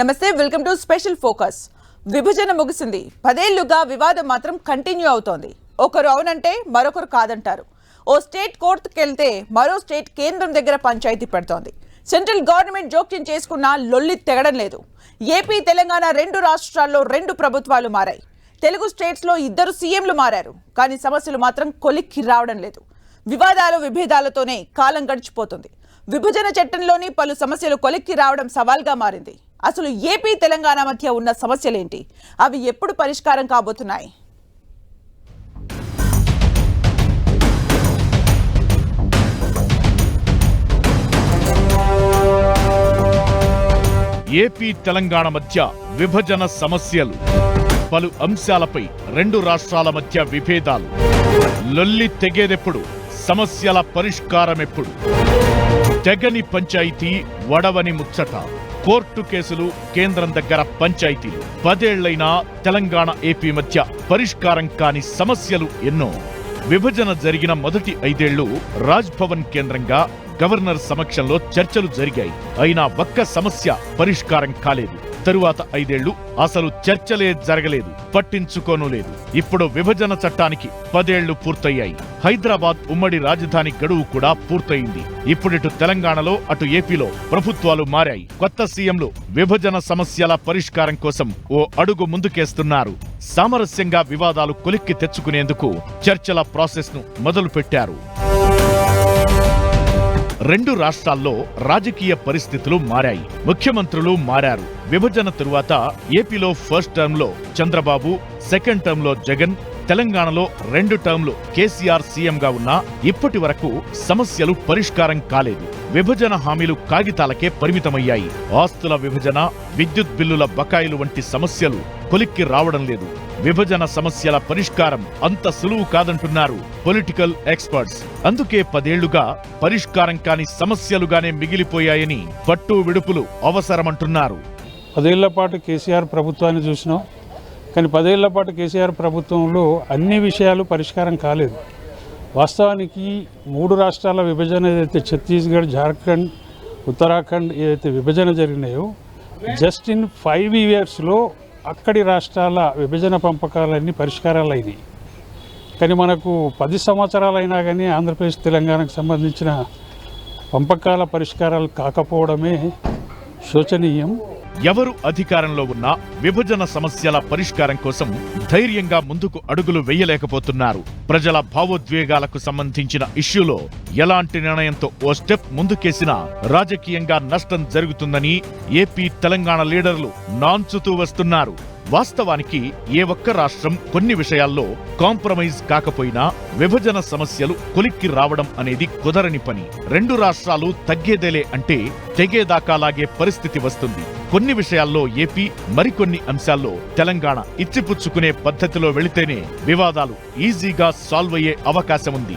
నమస్తే welcome to special focus. విభజన ముగిసింది. పదేళ్ళుగా వివాదం మాత్రం కంటిన్యూ అవుతోంది. ఒకరు అవునంటే మరొకరు కాదంటారు. ఓ స్టేట్ కోర్టుకెళ్తే మరో స్టేట్ కేంద్రం దగ్గర పంచాయతీ పెడుతోంది. సెంట్రల్ గవర్నమెంట్ జోక్యం చేసుకున్న లొల్లి తెగడం లేదు. ఏపీ తెలంగాణ రెండు రాష్ట్రాల్లో రెండు ప్రభుత్వాలు మారాయి. తెలుగు స్టేట్స్లో ఇద్దరు సీఎంలు మారారు. కానీ సమస్యలు మాత్రం కొలిక్కి రావడం లేదు. వివాదాలు విభేదాలతోనే కాలం గడిచిపోతుంది. విభజన చట్టంలోని పలు సమస్యలు కొలిక్కి రావడం సవాల్గా మారింది. అసలు ఏపీ తెలంగాణ మధ్య ఉన్న సమస్యలేంటి? అవి ఎప్పుడు పరిష్కారం కాబోతున్నాయి? ఏపీ తెలంగాణ మధ్య విభజన సమస్యలు. పలు అంశాలపై రెండు రాష్ట్రాల మధ్య విభేదాలు. లొల్లి తెగేదెప్పుడు సమస్యల పరిష్కారమెప్పుడు. తెగని పంచాయతీ వడవని ముచ్చట. కోర్టు కేసులు కేంద్రం దగ్గర పంచాయతీలు. పదేళ్ళైనా తెలంగాణ ఏపీ మధ్య పరిష్కారం కాని సమస్యలు ఎన్నో. విభజన జరిగిన మొదటి ఐదేళ్ళు రాజ్ భవన్ కేంద్రంగా గవర్నర్ సమక్షంలో చర్చలు జరిగాయి. అయినా ఒక్క సమస్య పరిష్కారం కాలేదు. తరువాత ఐదేళ్ళు అసలు చర్చలే జరగలేదు పట్టించుకోను లేదు. ఇప్పుడు విభజన చట్టానికి పదేళ్ళు పూర్తయ్యాయి. హైదరాబాద్ ఉమ్మడి రాజధాని గడువు కూడా పూర్తయింది. ఇప్పుడిటు తెలంగాణలో అటు ఏపీలో ప్రభుత్వాలు మారాయి. కొత్త సీఎంలు విభజన సమస్యల పరిష్కారం కోసం ఓ అడుగు ముందుకేస్తున్నారు. సామరస్యంగా వివాదాలు కొలిక్కి తెచ్చుకునేందుకు చర్చల ప్రాసెస్ను మొదలుపెట్టారు. రెండు రాష్ట్రాల్లో రాజకీయ పరిస్థితులు మారాయి. ముఖ్యమంత్రులు మారారు. విభజన తరువాత ఏపీలో ఫస్ట్ టర్మ్లో చంద్రబాబు సెకండ్ టర్మ్లో జగన్ తెలంగాణలో రెండు టర్మ్లు కేసీఆర్ సీఎంగా ఉన్నా ఇప్పటి వరకు సమస్యలు పరిష్కారం కాలేదు. విభజన హామీలు కాగితాలకే పరిమితమయ్యాయి. ఆస్తుల విభజన విద్యుత్ బిల్లుల బకాయిలు వంటి సమస్యలు కొలిక్కి రావడం లేదు. విభజన సమస్యల పరిష్కారం అంత సులువు కాదంటున్నారు పొలిటికల్ ఎక్స్పర్ట్స్. అందుకే పదేళ్ళుగా పరిష్కారం కాని సమస్యలుగానే మిగిలిపోయాయని పట్టు విడుపులు అవసరమంటున్నారు. పదేళ్ళ పాటు కేసీఆర్ ప్రభుత్వాన్ని చూసినాం. కానీ పదేళ్ళ పాటు కేసీఆర్ ప్రభుత్వంలో అన్ని విషయాలు పరిష్కారం కాలేదు. వాస్తవానికి మూడు రాష్ట్రాల విభజన ఏదైతే ఛత్తీస్గఢ్ జార్ఖండ్ ఉత్తరాఖండ్ ఏదైతే విభజన జరిగినాయో జస్ట్ ఇన్ ఫైవ్ ఇయర్స్లో అక్కడి రాష్ట్రాల విభజన పంపకాలన్నీ పరిష్కారాలు అయినాయి కానీ మనకు పది సంవత్సరాలైనా కానీ ఆంధ్రప్రదేశ్ తెలంగాణకు సంబంధించిన పంపకాల పరిష్కారాలు కాకపోవడమే శోచనీయం. ఎవరు అధికారంలో ఉన్నా విభజన సమస్యల పరిష్కారం కోసం ధైర్యంగా ముందుకు అడుగులు వేయలేకపోతున్నారు. ప్రజల భావోద్వేగాలకు సంబంధించిన ఇష్యూలో ఎలాంటి నిర్ణయంతో ఓ స్టెప్ ముందుకేసినా రాజకీయంగా నష్టం జరుగుతుందని ఏపీ తెలంగాణ లీడర్లు నాంచుతూ వస్తున్నారు. వాస్తవానికి ఏ ఒక్క రాష్ట్రం కొన్ని విషయాల్లో కాంప్రమైజ్ కాకపోయినా విభజన సమస్యలు కొలిక్కి రావడం అనేది కుదరని పని. రెండు రాష్ట్రాలు తగ్గేదేలే అంటే తెగేదాకా లాగే పరిస్థితి వస్తుంది. కొన్ని విషయాల్లో ఏపీ మరికొన్ని అంశాల్లో తెలంగాణ ఇచ్చిపుచ్చుకునే పద్ధతిలో వెళితేనే వివాదాలు ఈజీగా సాల్వ్ అయ్యే అవకాశం ఉంది.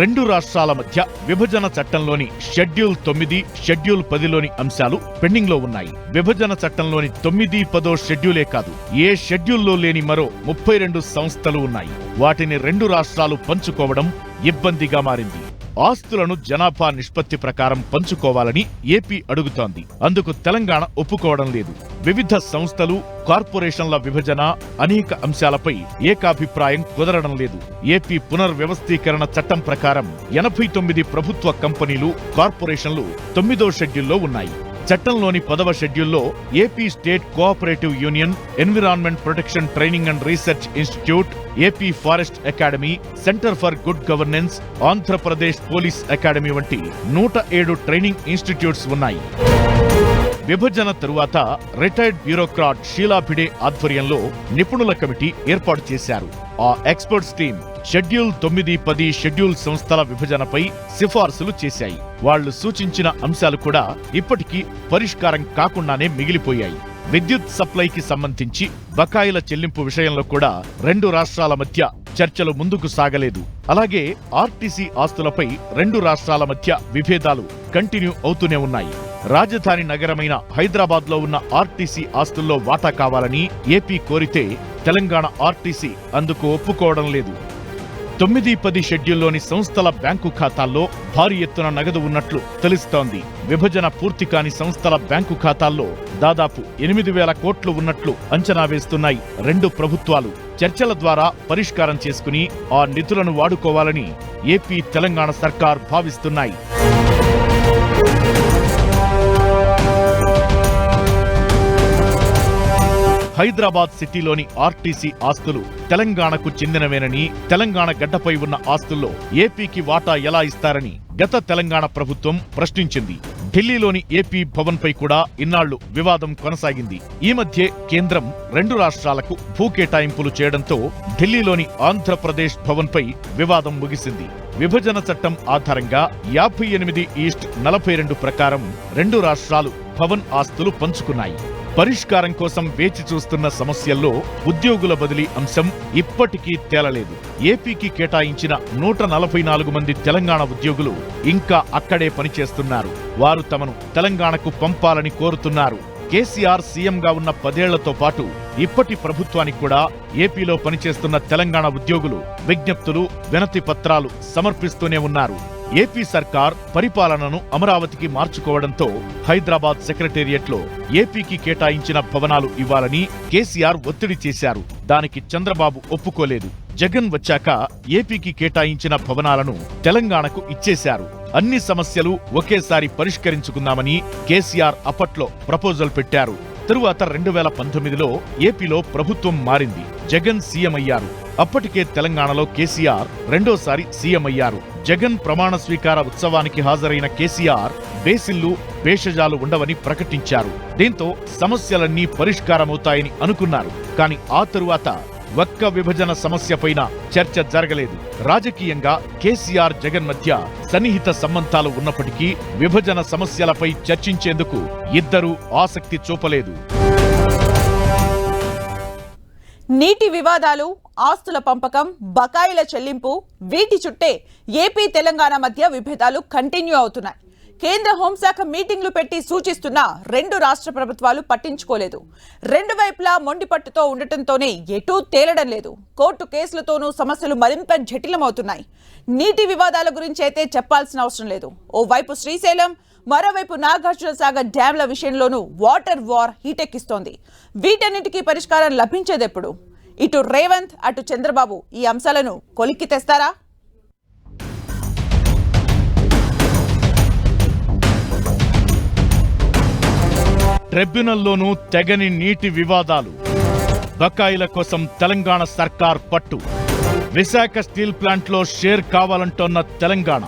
రెండు రాష్ట్రాల మధ్య విభజన చట్టంలోని షెడ్యూల్ తొమ్మిది షెడ్యూల్ పదిలోని అంశాలు పెండింగ్లో ఉన్నాయి. విభజన చట్టంలోని తొమ్మిది పదో షెడ్యూలే కాదు ఏ షెడ్యూల్లో లేని మరో ముప్పై రెండు సంస్థలు ఉన్నాయి. వాటిని రెండు రాష్ట్రాలు పంచుకోవడం ఇబ్బందిగా మారింది. ఆస్తులను జనాభా నిష్పత్తి ప్రకారం పంచుకోవాలని ఏపీ అడుగుతోంది. అందుకు తెలంగాణ ఒప్పుకోవడం లేదు. వివిధ సంస్థలు కార్పొరేషన్ల విభజన అనేక అంశాలపై ఏకాభిప్రాయం కుదరడం లేదు. ఏపీ పునర్వ్యవస్థీకరణ చట్టం ప్రకారం ఎనభై తొమ్మిది ప్రభుత్వ కంపెనీలు కార్పొరేషన్లు తొమ్మిదో షెడ్యూల్లో ఉన్నాయి. చట్టంలోని పదవ షెడ్యూల్లో AP state cooperative union environment protection training and research institute AP forest academy centre for good governance Andhra Pradesh police academy వంటి నూట ఏడు ట్రైనింగ్ ఇన్స్టిట్యూట్స్ ఉన్నాయి. విభజన తరువాత రిటైర్డ్ బ్యూరోక్రాట్ షీలాభిడే ఆధ్వర్యంలో నిపుణుల కమిటీ ఏర్పాటు చేశారు. ఆ ఎక్స్పర్ట్స్ టీం షెడ్యూల్ తొమ్మిది పది షెడ్యూల్ సంస్థల విభజనపై సిఫార్సులు చేశాయి. వాళ్ళు సూచించిన అంశాలు కూడా ఇప్పటికీ పరిష్కారం కాకుండానే మిగిలిపోయాయి. విద్యుత్ సప్లైకి సంబంధించి బకాయిల చెల్లింపు విషయంలో కూడా రెండు రాష్ట్రాల మధ్య చర్చలు ముందుకు సాగలేదు. అలాగే ఆర్టీసీ ఆస్తులపై రెండు రాష్ట్రాల మధ్య విభేదాలు కంటిన్యూ అవుతూనే ఉన్నాయి. రాజధాని నగరమైన హైదరాబాద్లో ఉన్న ఆర్టీసీ ఆస్తుల్లో వాటా కావాలని ఏపీ కోరితే తెలంగాణ ఆర్టీసీ అందుకు ఒప్పుకోవడం లేదు. తొమ్మిది పది షెడ్యూల్లోని సంస్థల బ్యాంకు ఖాతాల్లో భారీ ఎత్తున నగదు ఉన్నట్లు తెలుస్తోంది. విభజన పూర్తి కాని సంస్థల బ్యాంకు ఖాతాల్లో దాదాపు ఎనిమిది వేల కోట్లు ఉన్నట్లు అంచనా వేస్తున్నాయి రెండు ప్రభుత్వాలు. చర్చల ద్వారా పరిష్కారం చేసుకుని ఆ నిధులను వాడుకోవాలని ఏపీ తెలంగాణ సర్కార్ భావిస్తున్నాయి. హైదరాబాద్ సిటీలోని ఆర్టీసీ ఆస్తులు తెలంగాణకు చెందినవేనని తెలంగాణ గడ్డపై ఉన్న ఆస్తుల్లో ఏపీకి వాటా ఎలా ఇస్తారని గత తెలంగాణ ప్రభుత్వం ప్రశ్నించింది. ఢిల్లీలోని ఏపీ భవన్ పై కూడా ఇన్నాళ్ళు వివాదం కొనసాగింది. ఈ మధ్య కేంద్రం రెండు రాష్ట్రాలకు భూ కేటాయింపులు చేయడంతో ఢిల్లీలోని ఆంధ్రప్రదేశ్ భవన్ పై వివాదం ముగిసింది. విభజన చట్టం ఆధారంగా యాభై ఎనిమిది ఈస్ట్ నలభై రెండు ప్రకారం రెండు రాష్ట్రాలు భవన్ ఆస్తులు పంచుకున్నాయి. పరిష్కారం కోసం వేచి చూస్తున్న సమస్యల్లో ఉద్యోగుల బదిలీ అంశం ఇప్పటికీ తేలలేదు. ఏపీకి కేటాయించిన నూట నలభై నాలుగు మంది తెలంగాణ ఉద్యోగులు ఇంకా అక్కడే పనిచేస్తున్నారు. వారు తమను తెలంగాణకు పంపాలని కోరుతున్నారు. కేసీఆర్ సీఎంగా ఉన్న పదేళ్ళతో పాటు ఇప్పటి ప్రభుత్వానికి కూడా ఏపీలో పనిచేస్తున్న తెలంగాణ ఉద్యోగులు విజ్ఞప్తులు వినతి పత్రాలు సమర్పిస్తూనే ఉన్నారు. ఏపీ సర్కార్ పరిపాలనను అమరావతికి మార్చుకోవడంతో హైదరాబాద్ సెక్రటేరియట్లో ఏపీకి కేటాయించిన భవనాలు ఇవ్వాలని కేసీఆర్ ఒత్తిడి చేశారు. దానికి చంద్రబాబు ఒప్పుకోలేదు. జగన్ వచ్చాక ఏపీకి కేటాయించిన భవనాలను తెలంగాణకు ఇచ్చేశారు. అన్ని సమస్యలు ఒకేసారి పరిష్కరించుకుందామని కేసీఆర్ అప్పట్లో ప్రపోజల్ పెట్టారు. తరువాత రెండు వేల పంతొమ్మిదిలో ఏపీలో ప్రభుత్వం మారింది. జగన్ సీఎం అయ్యారు. అప్పటికే తెలంగాణలో కేసీఆర్ రెండోసారి సీఎం అయ్యారు. జగన్ ప్రమాణ స్వీకార ఉత్సవానికి హాజరైన కేసీఆర్ బేసిల్లు భేషజాలు ఉండవని ప్రకటించారు. దీంతో సమస్యలన్నీ పరిష్కారమవుతాయని అనుకున్నారు. కానీ ఆ తరువాత ఒక్క విభజన సమస్యపైన చర్చ జరగలేదు. రాజకీయంగా కేసీఆర్ జగన్ మధ్య సన్నిహిత సంబంధాలు ఉన్నప్పటికీ విభజన సమస్యలపై చర్చించేందుకు ఇద్దరూ ఆసక్తి చూపలేదు. నీటి వివాదాలు ఆస్తుల పంపకం బకాయిల చెల్లింపు వీటి చుట్టే ఏపీ తెలంగాణ మధ్య విభేదాలు కంటిన్యూ అవుతున్నాయి. కేంద్ర హోంశాఖ మీటింగ్లు పెట్టి సూచిస్తున్నా రెండు రాష్ట్ర ప్రభుత్వాలు పట్టించుకోలేదు. రెండు వైపులా మొండిపట్టుతో ఉండటంతోనే ఎటూ తేలడం లేదు. కోర్టు కేసులతోనూ సమస్యలు మరింత జటిలమవుతున్నాయి. నీటి వివాదాల గురించి అయితే చెప్పాల్సిన అవసరం లేదు. ఓవైపు శ్రీశైలం మరోవైపు నాగార్జున సాగర్ డ్యాంల విషయంలోనూ వాటర్ వార్ హీటెక్కిస్తోంది. వీటన్నిటికీ పరిష్కారం లభించేదెప్పుడు? ఇటు రేవంత్ అటు చంద్రబాబు ఈ అంశాలను కొలిక్కి తెస్తారా? ట్రిబ్యునల్లోనూ తెగని నీటి వివాదాలు. బకాయిల కోసం తెలంగాణ సర్కార్ పట్టు. విశాఖ స్టీల్ ప్లాంట్లో షేర్ కావాలంటోన్న తెలంగాణ.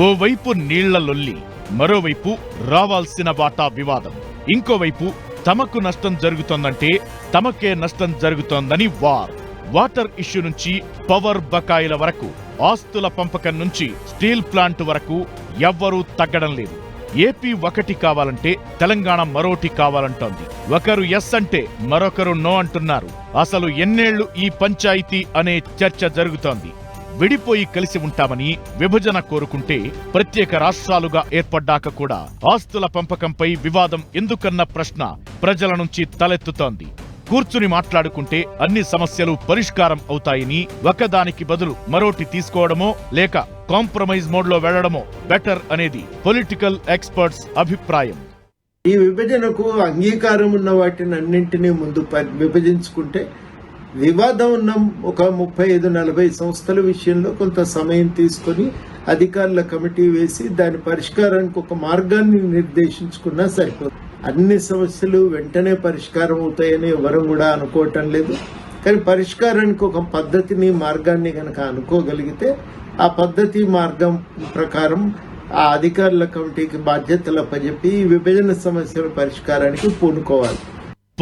ఓవైపు నీళ్ళ లొల్లి మరోవైపు రావాల్సిన వాటా వివాదం. ఇంకోవైపు తమకు నష్టం జరుగుతోందంటే తమకే నష్టం జరుగుతోందని వార్. వాటర్ ఇష్యూ నుంచి పవర్ బకాయిల వరకు ఆస్తుల పంపకం నుంచి స్టీల్ ప్లాంట్ వరకు ఎవ్వరూ తగ్గడం లేదు. ఏపీ ఒకటి కావాలంటే తెలంగాణ మరోటి కావాలంటోంది. ఒకరు ఎస్ అంటే మరొకరు నో అంటున్నారు. అసలు ఎన్నేళ్ళు ఈ పంచాయతీ అనే చర్చ జరుగుతోంది. విడిపోయి కలిసి ఉంటామని విభజన కోరుకుంటే ప్రత్యేక రాష్ట్రాలుగా ఏర్పడ్డాక కూడా ఆస్తుల పంపకంపై వివాదం ఎందుకన్న ప్రశ్న ప్రజల నుంచి తలెత్తుతోంది. కూర్చుని మాట్లాడుకుంటే అన్ని సమస్యలు పరిష్కారం అవుతాయని ఒకదానికి బదులు మరోటి తీసుకోవడమో లేక కాంప్రమైజ్ మోడ్లో వెళ్ళడమో బెటర్ అనేది పొలిటికల్ ఎక్స్పర్ట్స్ అభిప్రాయం. ఈ విభజనకు అంగీకారం ఉన్న వాటిని అన్నింటినీ ముందు ప- విభజించుకుంటే వివాదం ఉన్న ఒక ముప్పై ఐదు నలభై సంస్థల విషయంలో కొంత సమయం తీసుకొని అధికారుల కమిటీ వేసి దాని పరిష్కారానికి ఒక మార్గాన్ని నిర్దేశించుకున్నా సరిపోతుంది అన్ని సమస్యలు వెంటనే పరిష్కారం అవుతాయని ఎవరు కూడా అనుకోవటం లేదు. కానీ పరిష్కారానికి ఒక పద్ధతిని మార్గాన్ని కనుక అనుకోగలిగితే ఆ పద్ధతి మార్గం ప్రకారం ఆ అధికారుల కమిటీకి బాధ్యతలు అప్పచెప్పి ఈ విభజన సమస్యల పరిష్కారానికి పూనుకోవాలి.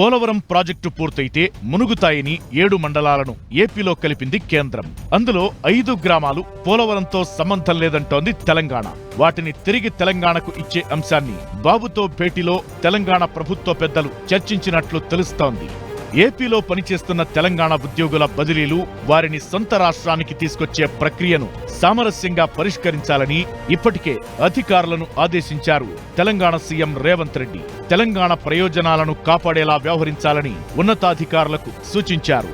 పోలవరం ప్రాజెక్టు పూర్తయితే మునుగుతాయని ఏడు మండలాలను ఏపీలో కలిపింది కేంద్రం. అందులో ఐదు గ్రామాలు పోలవరంతో సంబంధం లేదంటోంది తెలంగాణ. వాటిని తిరిగి తెలంగాణకు ఇచ్చే అంశాన్ని బాబుతో భేటీలో తెలంగాణ ప్రభుత్వ పెద్దలు చర్చించినట్లు తెలుస్తోంది. ఏపీలో పనిచేస్తున్న తెలంగాణ ఉద్యోగుల బదిలీలు వారిని సొంత రాష్ట్రానికి తీసుకొచ్చే ప్రక్రియను సామరస్యంగా పరిష్కరించాలని ఇప్పటికే అధికారులను ఆదేశించారు తెలంగాణ సీఎం రేవంత్ రెడ్డి. తెలంగాణ ప్రయోజనాలను కాపాడేలా వ్యవహరించాలని ఉన్నతాధికారులకు సూచించారు.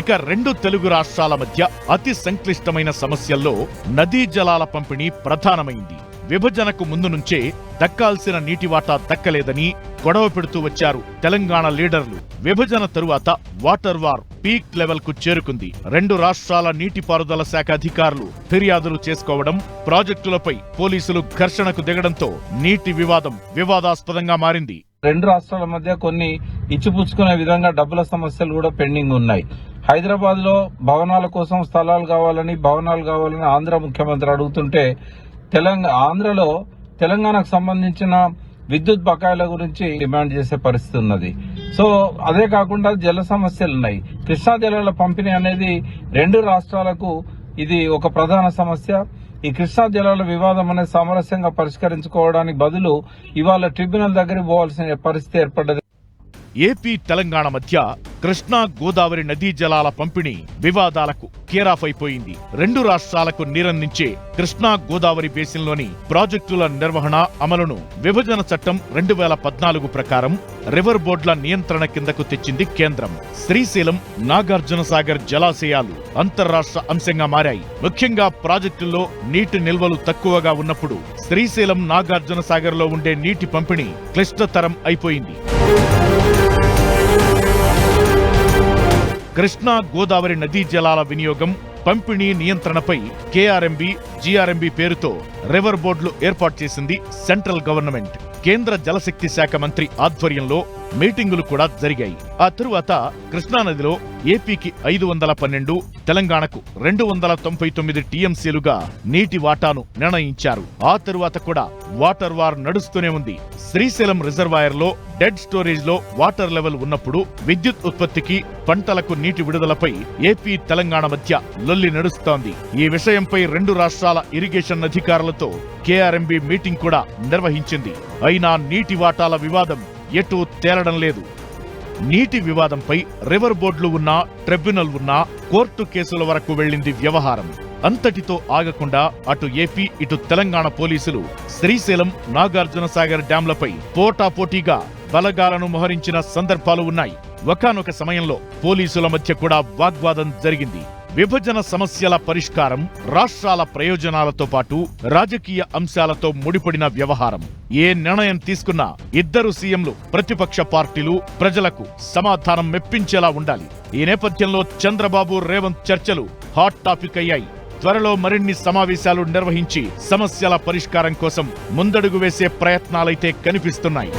ఇక రెండు తెలుగు రాష్ట్రాల మధ్య అతి సంక్లిష్టమైన సమస్యల్లో నదీ జలాల పంపిణీ ప్రధానమైంది. విభజనకు ముందు నుంచే దక్కాల్సిన నీటి వాటా దక్కలేదని గొడవ పెడుతూ వచ్చారు తెలంగాణ లీడర్లు. విభజన తరువాత వాటర్ వార్ పీక్ లెవెల్కు చేరుకుంది. రెండు రాష్ట్రాల నీటిపారుదల శాఖ అధికారులు ఫిర్యాదులు చేసుకోవడం ప్రాజెక్టులపై పోలీసులు ఘర్షణకు దిగడంతో నీటి వివాదం వివాదాస్పదంగా మారింది. రెండు రాష్ట్రాల మధ్య కొన్ని ఇచ్చిపుచ్చుకునే విధంగా డబ్బుల సమస్యలు కూడా పెండింగ్ ఉన్నాయి. హైదరాబాద్లో భవనాల కోసం స్థలాలు కావాలని భవనాలు కావాలని ఆంధ్ర ముఖ్యమంత్రి అడుగుతుంటే తెలంగాణ ఆంధ్రలో తెలంగాణకు సంబంధించిన విద్యుత్ బకాయిల గురించి డిమాండ్ చేసే పరిస్థితి ఉన్నది. సో అదే కాకుండా జల సమస్యలు ఉన్నాయి. కృష్ణా జలాల పంపిణీ అనేది రెండు రాష్ట్రాలకు ఇది ఒక ప్రధాన సమస్య. ఈ కృష్ణా జలాల వివాదం అనేది సామరస్యంగా పరిష్కరించుకోవడానికి బదులు ఇవాళ ట్రిబ్యునల్ దగ్గరికి పోవాల్సిన పరిస్థితి ఏర్పడ్డది. ఏపీ తెలంగాణ మధ్య కృష్ణా గోదావరి నదీ జలాల పంపిణీ వివాదాలకు కేరాఫ్ అయిపోయింది రెండు రాష్ట్రాలకు నీరందించే కృష్ణా గోదావరి బేసిన్లోని ప్రాజెక్టుల నిర్వహణ అమలును విభజన చట్టం రెండు వేల పద్నాలుగు ప్రకారం రివర్ బోర్డుల నియంత్రణ కిందకు తెచ్చింది కేంద్రం. శ్రీశైలం నాగార్జున సాగర్ జలాశయాలు అంతర్రాష్ట్ర అంశంగా మారాయి. ముఖ్యంగా ప్రాజెక్టుల్లో నీటి నిల్వలు తక్కువగా ఉన్నప్పుడు శ్రీశైలం నాగార్జున సాగర్లో ఉండే నీటి పంపిణీ క్లిష్టతరం అయిపోయింది. కృష్ణా గోదావరి నదీ జలాల వినియోగం పంపిణీ నియంత్రణపై కేఆర్ఎంబి జీఆర్ఎంబి పేరుతో రివర్ బోర్డులు ఏర్పాటు చేసింది సెంట్రల్ గవర్నమెంట్. కేంద్ర జలశక్తి శాఖ మంత్రి ఆధ్వర్యంలో మీటింగులు కూడా జరిగాయి. ఆ తరువాత కృష్ణానదిలో ఏపీకి ఐదు వందల పన్నెండు తెలంగాణకు రెండు వందల తొంభై తొమ్మిది టీఎంసీలుగా నీటి వాటాను నిర్ణయించారు. ఆ తరువాత కూడా వాటర్ వార్ నడుస్తూనే ఉంది. శ్రీశైలం రిజర్వాయర్లో డెడ్ స్టోరేజ్లో వాటర్ లెవెల్ ఉన్నప్పుడు విద్యుత్ ఉత్పత్తికి పంటలకు నీటి విడుదలపై ఏపీ తెలంగాణ మధ్య లొల్లి నడుస్తోంది. ఈ విషయంపై రెండు రాష్ట్రాల ఇరిగేషన్ అధికారులతో కేఆర్ఎంబి మీటింగ్ కూడా నిర్వహించింది. అయినా నీటి వాటాల వివాదం ఎటూ తేలడం లేదు. నీటి వివాదంపై రివర్ బోర్డులు ఉన్నా ట్రిబ్యునల్ ఉన్నా కోర్టు కేసుల వరకు వెళ్ళింది వ్యవహారం. అంతటితో ఆగకుండా అటు ఏపీ ఇటు తెలంగాణ పోలీసులు శ్రీశైలం నాగార్జున సాగర్ డ్యాంలపై పోటాపోటీగా బలగాలను మోహరించిన సందర్భాలు ఉన్నాయి. ఒకానొక సమయంలో పోలీసుల మధ్య కూడా వాగ్వాదం జరిగింది. విభజన సమస్యల పరిష్కారం రాష్ట్రాల ప్రయోజనాలతో పాటు రాజకీయ అంశాలతో ముడిపడిన వ్యవహారం. ఏ నిర్ణయం తీసుకున్నా ఇద్దరు సీఎంలు ప్రతిపక్ష పార్టీలు ప్రజలకు సమాధానం మెప్పించేలా ఉండాలి. ఈ నేపథ్యంలో చంద్రబాబు రేవంత్ చర్చలు హాట్ టాపిక్ అయ్యాయి. త్వరలో మరిన్ని సమావేశాలు నిర్వహించి సమస్యల పరిష్కారం కోసం ముందడుగు వేసే ప్రయత్నాలైతే కనిపిస్తున్నాయి.